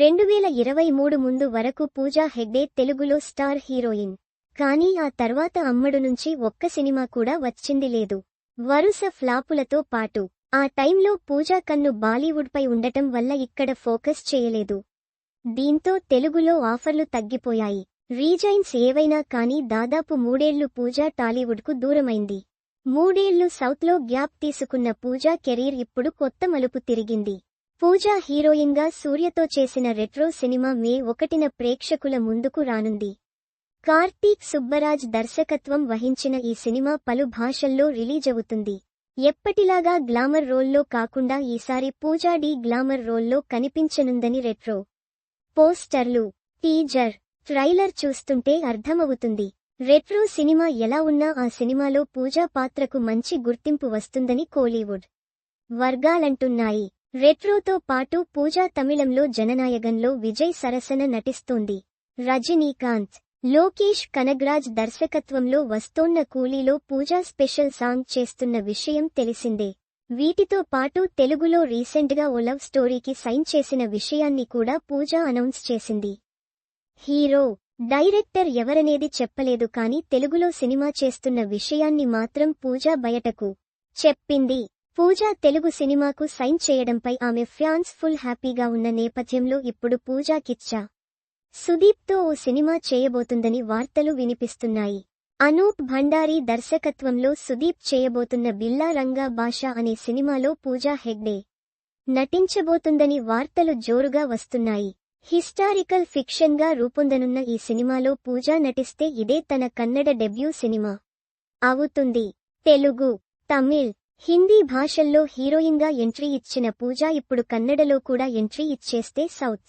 రెండు వేల ఇరవై మూడు ముందు వరకు పూజా హెగ్డే తెలుగులో స్టార్ హీరోయిన్. కానీ ఆ తర్వాత అమ్మడు నుంచి ఒక్క సినిమా కూడా వచ్చింది లేదు. వరుస ఫ్లాపులతో పాటు ఆ టైంలో పూజా కన్ను బాలీవుడ్పై ఉండటం వల్ల ఇక్కడ ఫోకస్ చేయలేదు. దీంతో తెలుగులో ఆఫర్లు తగ్గిపోయాయి. రీజైన్స్ ఏవైనా కానీ దాదాపు మూడేళ్ళు పూజా టాలీవుడ్కు దూరమైంది. మూడేళ్ళు సౌత్లో గ్యాప్ తీసుకున్న పూజా కెరీర్ ఇప్పుడు కొత్త మలుపు తిరిగింది. పూజా హీరోయిన్గా సూర్యతో చేసిన రెట్రో సినిమా మే ఒకటిన ప్రేక్షకుల ముందుకు రానుంది. కార్తీక్ సుబ్బరాజ్ దర్శకత్వం వహించిన ఈ సినిమా పలు భాషల్లో రిలీజవుతుంది ఎప్పటిలాగా గ్లామర్ రోల్లో కాకుండా ఈసారి పూజా డీ గ్లామర్ రోల్లో కనిపించనుందని రెట్రో పోస్టర్లు టీజర్ ట్రైలర్ చూస్తుంటే అర్థమవుతుంది. రెట్రో సినిమా ఎలా ఉన్నా ఆ సినిమాలో పూజా పాత్రకు మంచి గుర్తింపు వస్తుందని కోలీవుడ్ వర్గాలంటున్నాయి. రెట్రోతో పాటు పూజా తమిళంలో జననాయగంలో విజయ్ సరసన నటిస్తోంది. రజనీకాంత్ లోకేష్ కనగ్రాజ్ దర్శకత్వంలో వస్తోన్న కూలీలో పూజా స్పెషల్ సాంగ్ చేస్తున్న విషయం తెలిసిందే. వీటితో పాటు తెలుగులో రీసెంట్గా ఓ లవ్ స్టోరీకి సైన్ చేసిన విషయాన్ని కూడా పూజా అనౌన్స్ చేసింది. హీరో డైరెక్టర్ ఎవరనేది చెప్పలేదు కాని తెలుగులో సినిమా చేస్తున్న విషయాన్ని మాత్రం పూజా బయటకు చెప్పింది. పూజా తెలుగు సినిమాకు సైన్ చేయడంపై ఆమె ఫ్యాన్స్ ఫుల్ హ్యాపీగా ఉన్న నేపథ్యంలో ఇప్పుడు పూజా కిచ్చా. సుదీప్తో ఓ సినిమా చేయబోతుందని వార్తలు వినిపిస్తున్నాయి. అనూప్ భండారీ దర్శకత్వంలో సుదీప్ చేయబోతున్న బిల్లా రంగా భాష అనే సినిమాలో పూజా హెగ్డే నటించబోతుందని వార్తలు జోరుగా వస్తున్నాయి. హిస్టారికల్ ఫిక్షన్గా రూపొందనున్న ఈ సినిమాలో పూజా నటిస్తే ఇదే తన కన్నడ డెబ్యూ సినిమా. అవుతుంది. తెలుగు తమిళ్ హిందీ భాషల్లో హీరోయిన్గా ఎంట్రీ ఇచ్చిన పూజా ఇప్పుడు కన్నడలో కూడా ఎంట్రీ ఇచ్చేస్తే సౌత్.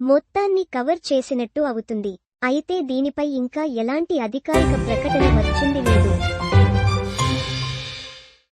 మొత్తాన్ని కవర్ చేసినట్టు అవుతుంది. అయితే దీనిపై ఇంకా ఎలాంటి అధికారిక ప్రకటన వచ్చింది లేదు.